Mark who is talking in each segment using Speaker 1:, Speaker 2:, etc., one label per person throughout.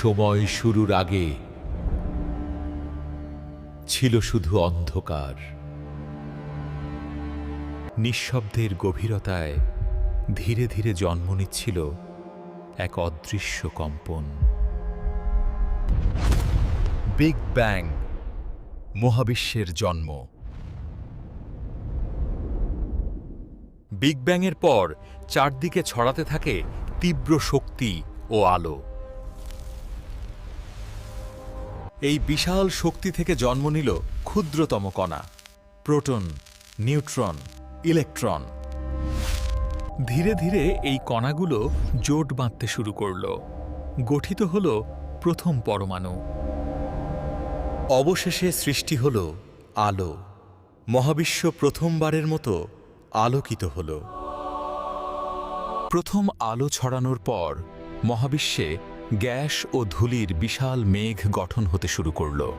Speaker 1: সময় শুরুর আগে ছিল শুধু অন্ধকার। নিঃশব্দের গভীরতায় ধীরে ধীরে জন্ম নিচ্ছিল এক অদৃশ্য কম্পন। বিগ ব্যাং মহাবিশ্বের জন্ম। বিগ ব্যাংয়ের পর চারদিকে ছড়াতে থাকে তীব্র শক্তি ও আলো। এই বিশাল শক্তি থেকে জন্ম নিল ক্ষুদ্রতম কণা, প্রোটন, নিউট্রন, ইলেকট্রন। ধীরে ধীরে এই কণাগুলো জোট বাঁধতে শুরু করল। গঠিত হল প্রথম পরমাণু। অবশেষে সৃষ্টি হল আলো। মহাবিশ্ব প্রথমবারের মতো আলোকিত হল। প্রথম আলো ছড়ানোর পর মহাবিশ্বে গ্যাস ও ধুলির বিশাল মেঘ গঠন হতে শুরু করল।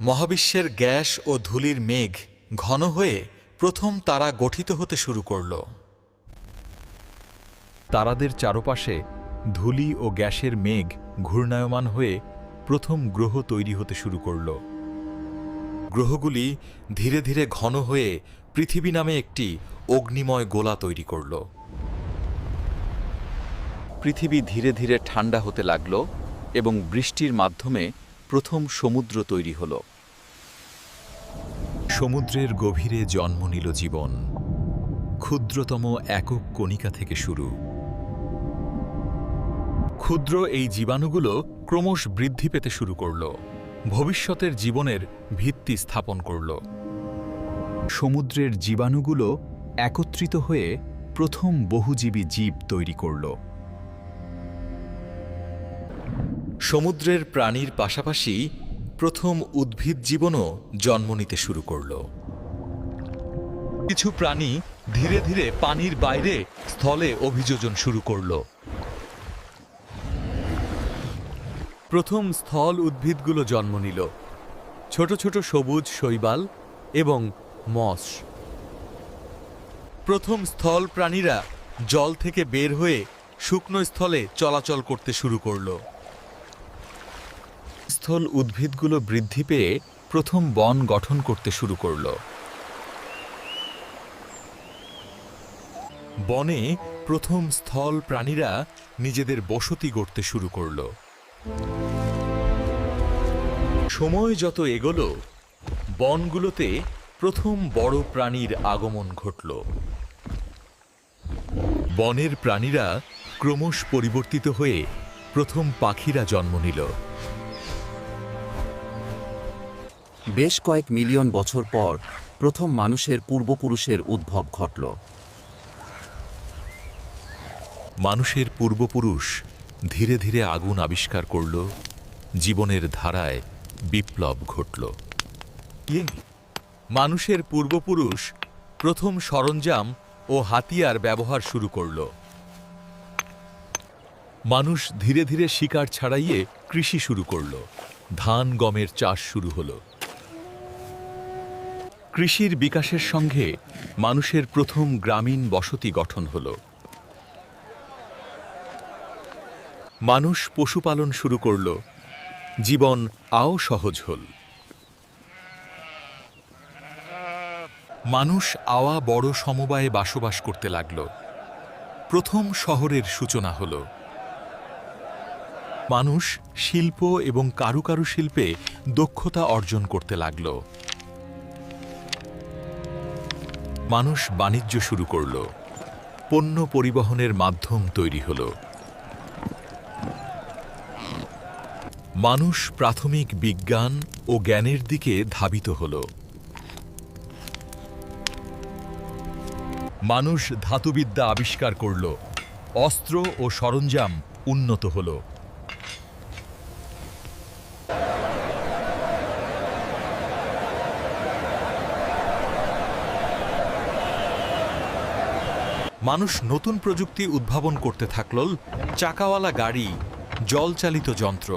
Speaker 1: মহাবিশ্বের গ্যাস ও ধুলির মেঘ ঘন হয়ে প্রথম তারা গঠিত হতে শুরু করল। তারাদের চারপাশে ধূলি ও গ্যাসের মেঘ ঘূর্ণায়মান হয়ে প্রথম গ্রহ তৈরি হতে শুরু করল। গ্রহগুলি ধীরে ধীরে ঘন হয়ে পৃথিবী নামে একটি অগ্নিময় গোলা তৈরি করল। পৃথিবী ধীরে ধীরে ঠান্ডা হতে লাগল এবং বৃষ্টির মাধ্যমে প্রথম সমুদ্র তৈরি হল। সমুদ্রের গভীরে জন্ম নিল জীবন, ক্ষুদ্রতম একক কণিকা থেকে শুরু। ক্ষুদ্র এই জীবাণুগুলো ক্রমশ বৃদ্ধি পেতে শুরু করল, ভবিষ্যতের জীবনের ভিত্তি স্থাপন করল। সমুদ্রের জীবাণুগুলো একত্রিত হয়ে প্রথম বহুজীবী জীব তৈরি করল। সমুদ্রের প্রাণীর পাশাপাশি প্রথম উদ্ভিদ জীবনও জন্ম নিতে শুরু করল। কিছু প্রাণী ধীরে ধীরে পানির বাইরে স্থলে অভিযোজন শুরু করল। প্রথম স্থল উদ্ভিদগুলো জন্ম নিল। ছোট ছোট সবুজ শৈবাল এবং মস প্রথম স্থল প্রাণীরা জল থেকে বের হয়ে শুকনো স্থলে চলাচল করতে শুরু করল। স্থল উদ্ভিদগুলো বৃদ্ধি পেয়ে প্রথম বন গঠন করতে শুরু করল। বনে প্রথম স্থল প্রাণীরা নিজেদের বসতি গড়তে শুরু করল। সময় যত এগোলো, বনগুলোতে প্রথম বড় প্রাণীর আগমন ঘটল। বনের প্রাণীরা ক্রমশ পরিবর্তিত হয়ে প্রথম পাখিরা জন্ম নিল।
Speaker 2: বেশ কয়েক মিলিয়ন বছর পর প্রথম মানুষের পূর্বপুরুষের উদ্ভব ঘটল।
Speaker 1: মানুষের পূর্বপুরুষ ধীরে ধীরে আগুন আবিষ্কার করল, জীবনের ধারায় বিপ্লব ঘটল। মানুষের পূর্বপুরুষ প্রথম সরঞ্জাম ও হাতিয়ার ব্যবহার শুরু করল। মানুষ ধীরে ধীরে শিকার ছাড়াইয়ে কৃষি শুরু করল। ধান, গমের চাষ শুরু হলো। কৃষির বিকাশের সঙ্গে মানুষের প্রথম গ্রামীণ বসতি গঠন হলো। মানুষ পশুপালন শুরু করল। জীবন আও সহজ হল। মানুষ আওয়া বড় সমবায়ে বসবাস করতে লাগল। প্রথম শহরের সূচনা হল। মানুষ শিল্প এবং কারুকারু শিল্পে দক্ষতা অর্জন করতে লাগল। মানুষ বাণিজ্য শুরু করল। পণ্য পরিবহনের মাধ্যম তৈরি হল। মানুষ প্রাথমিক বিজ্ঞান ও জ্ঞানের দিকে ধাবিত হল। মানুষ ধাতুবিদ্যা আবিষ্কার করল। অস্ত্র ও সরঞ্জাম উন্নত হল। মানুষ নতুন প্রযুক্তি উদ্ভাবন করতে থাকল চাকাওয়ালা গাড়ি জলচালিত যন্ত্র।